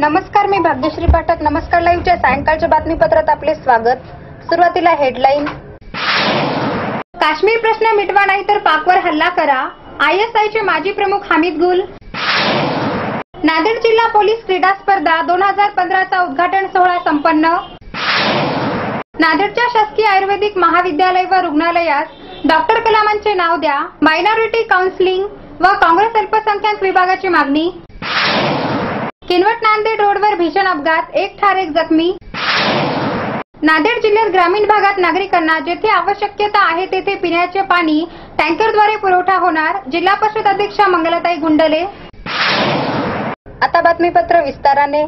नमस्कार मी भाग्यश्री पाठक. नमस्कार लाईव्हच्या सायंकाळच्या बातमीपत्रात आपले स्वागत. सुरुवातीला हेडलाईन. काश्मीर प्रश्न मिटवा नाही तर पाकवर हल्ला करा. आयएसआयचे माजी प्रमुख हामिद गुल. नांदेड जिल्हा पोलीस क्रीडा स्पर्धा दोन हजार पंधराचा उद्घाटन सोहळा संपन्न. नांदेडच्या शासकीय आयुर्वेदिक महाविद्यालय व रुग्णालयास डॉक्टर कलामांचे नाव द्या. मायनॉरिटी काउन्सिलिंग व काँग्रेस अल्पसंख्याक विभागाची मागणी. किनवट नांदेड रोडवर भीषण अपघात एक ठार एक जखमी. नांदेड जिल्ह्यात ग्रामीण भागात नागरिकांना जेथे आवश्यकता आहे तेथे पिण्याचे पाणी टँकरद्वारे पुरवठा होणार जिल्हा परिषद अध्यक्षा मंगलताई गुंडले. आता बातमीपत्र विस्ताराने.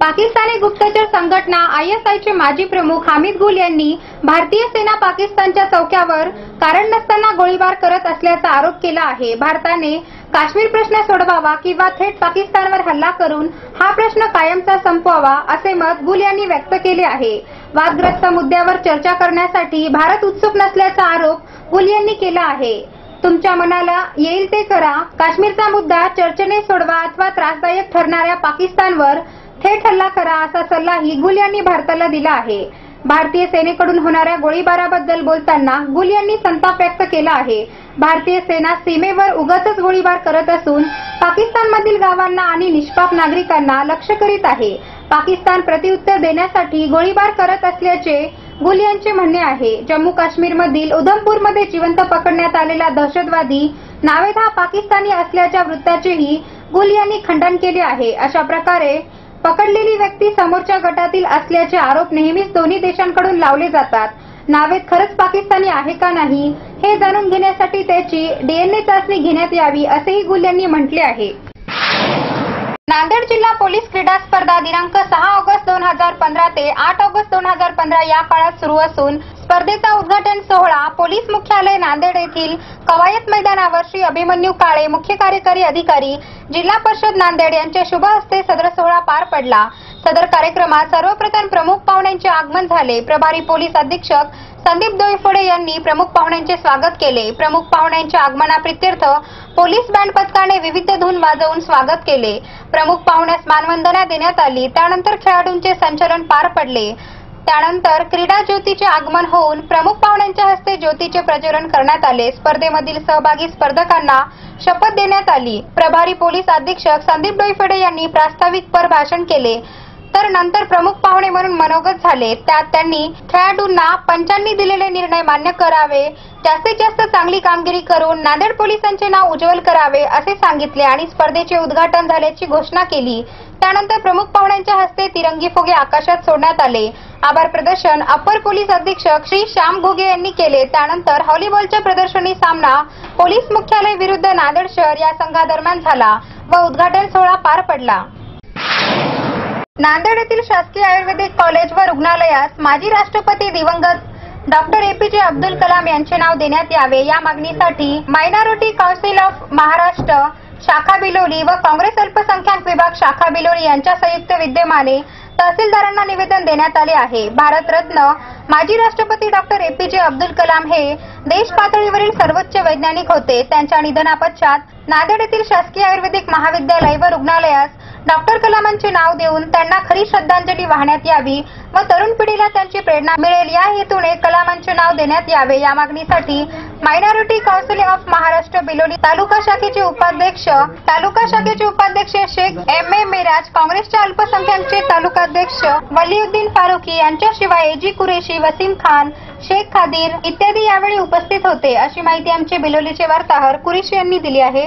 पाकिस्तानी गुप्तचर संघटना आयएसआयचे माजी प्रमुख हामिद गुल यांनी भारतीय सेना पाकिस्तानच्या चौक्यावर कारण नसताना गोळीबार करत असल्याचा आरोप केला आहे. भारताने काश्मीर प्रश्न सोडवावा किंवा थेट पाकिस्तानवर हल्ला करून हा प्रश्न कायमचा संपवावा असे मत गुल यांनी व्यक्त केले आहे. वादग्रस्त मुद्द्यावर चर्चा करण्यासाठी भारत उत्सुक नसल्याचा आरोप गुल यांनी केला आहे. तुमच्या मनाला येईल ते करा. काश्मीरचा मुद्दा चर्चेने सोडवा अथवा त्रासदायक ठरणाऱ्या पाकिस्तानवर थेट हल्ला करा असा सल्लाही गुल यांनी भारताला दिला आहे. भारतीय सेनेकडून होणाऱ्या गोळीबाराबद्दल बोलताना गुल यांनी संताप व्यक्त केला आहे. भारतीय सेना सीमेवर उगतच गोळीबार करत असून पाकिस्तानमधील गावांना आणि निष्पाप नागरिकांना लक्ष्य करीत आहे. पाकिस्तान प्रत्युत्तर देण्यासाठी गोळीबार करत असल्याचे गुल यांचे म्हणणे आहे. जम्मू काश्मीरमधील उधमपूरमध्ये जिवंत पकडण्यात आलेला दहशतवादी नावेद हा पाकिस्तानी असल्याच्या वृत्ताचेही गुल यांनी खंडन केले आहे. अशा प्रकारे पकडलेली व्यक्ती समोरच्या गटातील असल्याचे आरोप नेहमीच दोन्ही देशांकडून लावले जातात. नावेद खरंच पाकिस्तानी आहे का नाही हे जाणून घेण्यासाठी त्याची डीएनए चाचणी घेण्यात यावी असेही गुल यांनी म्हटले आहे. नांदेड जिल्हा पोलीस क्रीडा स्पर्धा दिनांक सहा ऑगस्ट दोन हजार पंधरा ते आठ ऑगस्ट दोन हजार पंधरा या काळात सुरू असून स्पर्धेचा उद्घाटन सोहळा पोलीस मुख्यालय नांदेड येथील कवायत मैदानावर श्री अभिमन्यू काळे मुख्य कार्यकारी अधिकारी जिल्हा परिषद नांदेड यांच्या शुभ हस्ते सदर सोहळा पार पडला. सदर कार्यक्रमात सर्वप्रथम प्रमुख पाहुण्यांचे आगमन झाले. प्रभारी पोलीस अधीक्षक संदीप दोयफोडे यांनी प्रमुख पाहुण्यांचे स्वागत केले. प्रमुख पाहुण्यांच्या आगमनाप्रित्यर्थ पोलीस बँड पथकाने विविध धून वाजवून स्वागत केले. प्रमुख पाहुण्यास मानवंदना देण्यात आली. त्यानंतर खेळाडूंचे संचलन पार पडले. त्यानंतर क्रीडा ज्योतीचे आगमन होऊन प्रमुख पाहुण्यांच्या हस्ते ज्योतीचे प्रज्वलन करण्यात आले. स्पर्धेमधील सहभागी स्पर्धकांना शपथ देण्यात आली. प्रभारी पोलीस अधीक्षक संदीप डोईफेडे यांनी प्रास्ताविकपर भाषण केले. तर नंतर प्रमुख पाहुणे म्हणून मनोगत झाले. त्यात त्यांनी खेळाडूंना पंचांनी दिलेले निर्णय मान्य करावे जास्तीत जास्त चांगली कामगिरी करून नांदेड पोलिसांचे नाव उज्ज्वल करावे असे सांगितले आणि स्पर्धेचे उद्घाटन झाल्याची घोषणा केली. त्यानंतर प्रमुख पाहुण्यांच्या हस्ते तिरंगी फुगे आकाशात सोडण्यात आले. आभार प्रदर्शन अप्पर पोलीस अधीक्षक श्री श्याम घोगे यांनी केले. त्यानंतर हॉलीबॉलच्या प्रदर्शनी सामना पोलीस मुख्यालय विरुद्ध नांदेड शहर या संघादरम्यान झाला व उद्घाटन सोहळा पार पडला. नांदेड येथील शासकीय आयुर्वेदिक कॉलेज व रुग्णालयास माजी राष्ट्रपती दिवंगत डॉक्टर एपीजे अब्दुल कलाम यांचे नाव देण्यात यावे या मागणीसाठी मायनॉरिटी काउन्सिल ऑफ महाराष्ट्र शाखा बिलोली व काँग्रेस अल्पसंख्याक विभाग शाखा बिलोली यांच्या संयुक्त विद्यमाने तहसीलदारांना निवेदन देण्यात आले आहे. भारतरत्न माजी राष्ट्रपती डॉक्टर एपीजे अब्दुल कलाम हे देश पातळीवरील सर्वोच्च वैज्ञानिक होते. त्यांच्या निधनापश्चात नांदेड येथील शासकीय आयुर्वेदिक महाविद्यालय व रुग्णालयास डॉक्टर कलामांचे नाव देऊन त्यांना खरी श्रद्धांजली वाहण्यात यावी व तरुण पिढीला त्यांची प्रेरणा मिळेल. या हेतूने कलामांचे नाव देण्यात यावे. या मागणीसाठी minority council of Maharashtra Biloli taluka शाखेचे उपाध्यक्ष तालुका शाखेचे उपाध्यक्ष शेख एम ए मेराज काँग्रेसच्या अल्पसंख्याकचे तालुकाध्यक्ष वलीउद्दीन फारुकी यांच्याशिवाय एजी कुरेशी वसीम खान शेख खादीर इत्यादी यावेळी उपस्थित होते. अशी माहिती आमचे बिलोलीचे वार्ताहर कुरेशी यांनी दिली आहे.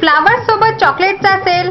फ्लावर्स सोबत चॉकलेटचा sale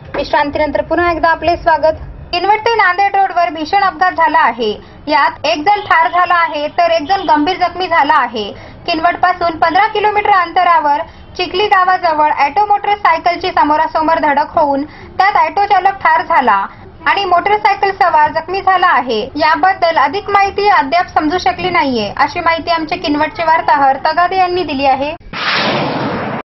विश्रांतीनंतर पुन्हा एकदा आपले स्वागत. किनवट ते नांदेड रोडवर भीषण अपघात झाला आहे. यात एक जण ठार झाला आहे तर एक जण गंभीर जखमी झाला आहे. किनवटपासून पंधरा किलोमीटर अंतरावर चिखली गावाजवळ ऑटो मोटरसायकलची समोरासमोर धडक होऊन त्यात ऑटो चालक ठार झाला आणि मोटरसायकल सवार जखमी झाला आहे. याबद्दल अधिक माहिती अद्याप समजू शकली नाहीये अशी माहिती आमचे किनवटचे वार्ताहर तगादे यांनी दिली आहे.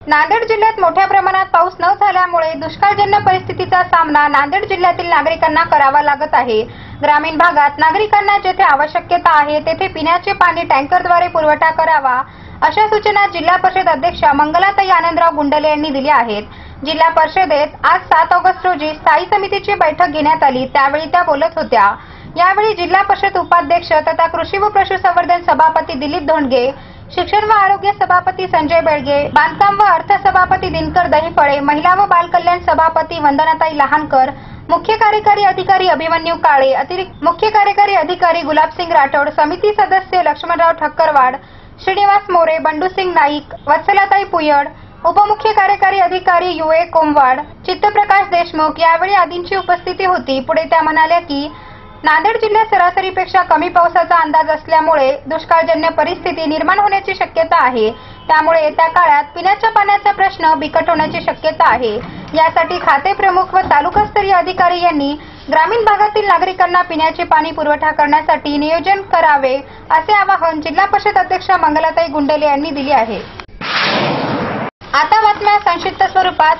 नांदेड जिल्ह्यात मोठ्या प्रमाणात पाऊस न झाल्यामुळे दुष्काळजन्य परिस्थितीचा सामना नांदेड जिल्ह्यातील नागरिकांना करावा लागत आहे. ग्रामीण भागात नागरिकांना जेथे आवश्यकता आहे तेथे पिण्याचे पाणी टँकरद्वारे पुरवठा करावा अशा सूचना जिल्हा परिषद अध्यक्षा मंगलाताई आनंदराव गुंडले यांनी दिल्या आहेत. जिल्हा परिषदेत आज सात ऑगस्ट रोजी स्थायी समितीची बैठक घेण्यात आली त्यावेळी त्या बोलत होत्या. यावेळी जिल्हा परिषद उपाध्यक्ष तथा कृषी व पशुसंवर्धन सभापती दिलीप धोंडगे शिक्षण व आरोग्य सभापती संजय बेळगे बांधकाम व अर्थ सभापती दिनकर दहिफळे महिला व बालकल्याण सभापती वंदनाताई लहानकर मुख्य कार्यकारी अधिकारी अभिमन्यू काळे अतिरिक्त मुख्य कार्यकारी अधिकारी गुलाबसिंग राठोड समिती सदस्य लक्ष्मणराव ठक्करवाड श्रीनिवास मोरे बंडूसिंग नाईक वत्सलाताई पुयड उपमुख्य कार्यकारी अधिकारी यू ए कोमवाड चित्तप्रकाश देशमुख यावेळी आदींची उपस्थिती होती. पुढे त्या म्हणाल्या की नांदेड जिल्ह्यात सरासरीपेक्षा कमी पावसाचा अंदाज असल्यामुळे दुष्काळजन्य परिस्थिती निर्माण होण्याची शक्यता आहे. त्यामुळे येत्या काळात पिण्याच्या पाण्याचा प्रश्न बिकट होण्याची शक्यता आहे. यासाठी खाते प्रमुख व तालुकास्तरीय अधिकारी यांनी ग्रामीण भागातील नागरिकांना पिण्याचे पाणी पुरवठा करण्यासाठी नियोजन करावे असे आवाहन जिल्हा परिषद अध्यक्षा मंगलाताई गुंडेले यांनी दिले आहे. आता बातम्या संक्षिप्त स्वरूपात.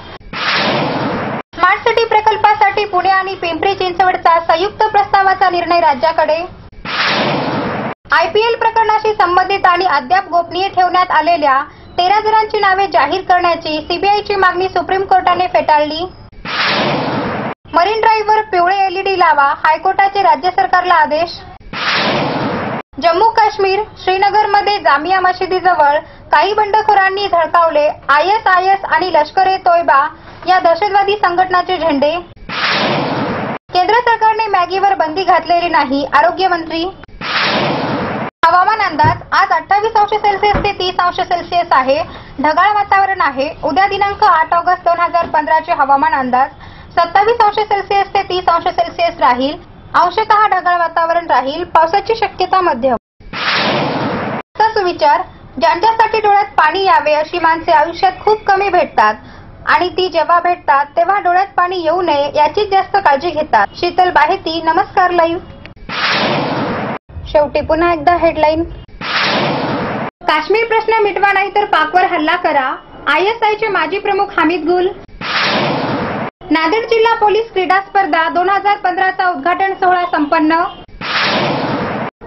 स्मार्ट सिटी प्रकल्पासाठी पुणे आणि पिंपरी चिंचवडचा संयुक्त प्रस्तावाचा निर्णय राज्याकडे. आयपीएल प्रकरणाशी संबंधित आणि अद्याप गोपनीय ठेवण्यात आलेल्या तेरा जणांची नावे जाहीर करण्याची सीबीआयची मागणी सुप्रीम कोर्टाने फेटाळली. मरीन ड्राईव्हवर पिवळे एलईडी लावा हायकोर्टाचे राज्य सरकारला आदेश. जम्मू काश्मीर श्रीनगरमध्ये जामिया मशिदीजवळ काही बंडखोरांनी झळकावले आयएसआयएस आणि लष्कर ए तोयबा या दहशतवादी संघटनाचे झेंडे. केंद्र सरकारने मॅगीवर बंदी घातलेली नाही आरोग्यमंत्री हवामान अंदाज आज अठ्ठावीस अंश सेल्सिअस ते तीस अंश सेल्सिअस आहे. ढगाळ वातावरण आहे. उद्या दिनांक आठ ऑगस्ट दोन हजार पंधराचे हवामान अंदाज सत्तावीस अंश सेल्सिअस ते तीस अंश सेल्सिअस राहील. अंशतः ढगाळ वातावरण राहील पावसाची शक्यता मध्यम. विचार सुविचार ज्यांच्यासाठी डोळ्यात पाणी यावे अशी माणसे आयुष्यात खूप कमी भेटतात. आणि ती जेव्हा भेटतात तेव्हा डोळ्यात पाणी येऊ नये याचीच जास्त काळजी घेतात. शीतल बाहेती नमस्कार लाईव्ह शेवटी पुन्हा एकदा हेडलाईन. काश्मीर प्रश्न मिटवा नाही तर पाकवर हल्ला करा. आयएसआयचे माजी प्रमुख हामिद गुल. नांदेड जिल्हा पोलीस क्रीडा स्पर्धा दोन हजार पंधराचा उद्घाटन सोहळा संपन्न.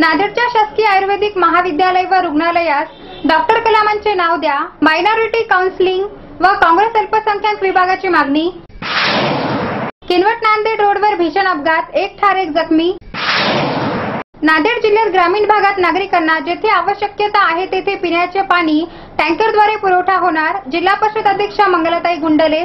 नांदेडच्या शासकीय आयुर्वेदिक महाविद्यालय व रुग्णालयास डॉक्टर कलामांचे नाव द्या मायनॉरिटी काउन्सिलिंग व काँग्रेस अल्पसंख्याक विभागाची मागणी. किनवट नांदेड रोडवर भीषण अपघात एक ठार एक जखमी. नांदेड जिल्ह्यात ग्रामीण भागात नागरिकांना जेथे आवश्यकता आहे तेथे पिण्याचे पाणी टँकरद्वारे पुरवठा होणार जिल्हा परिषद अध्यक्षा मंगलाताई गुंडले.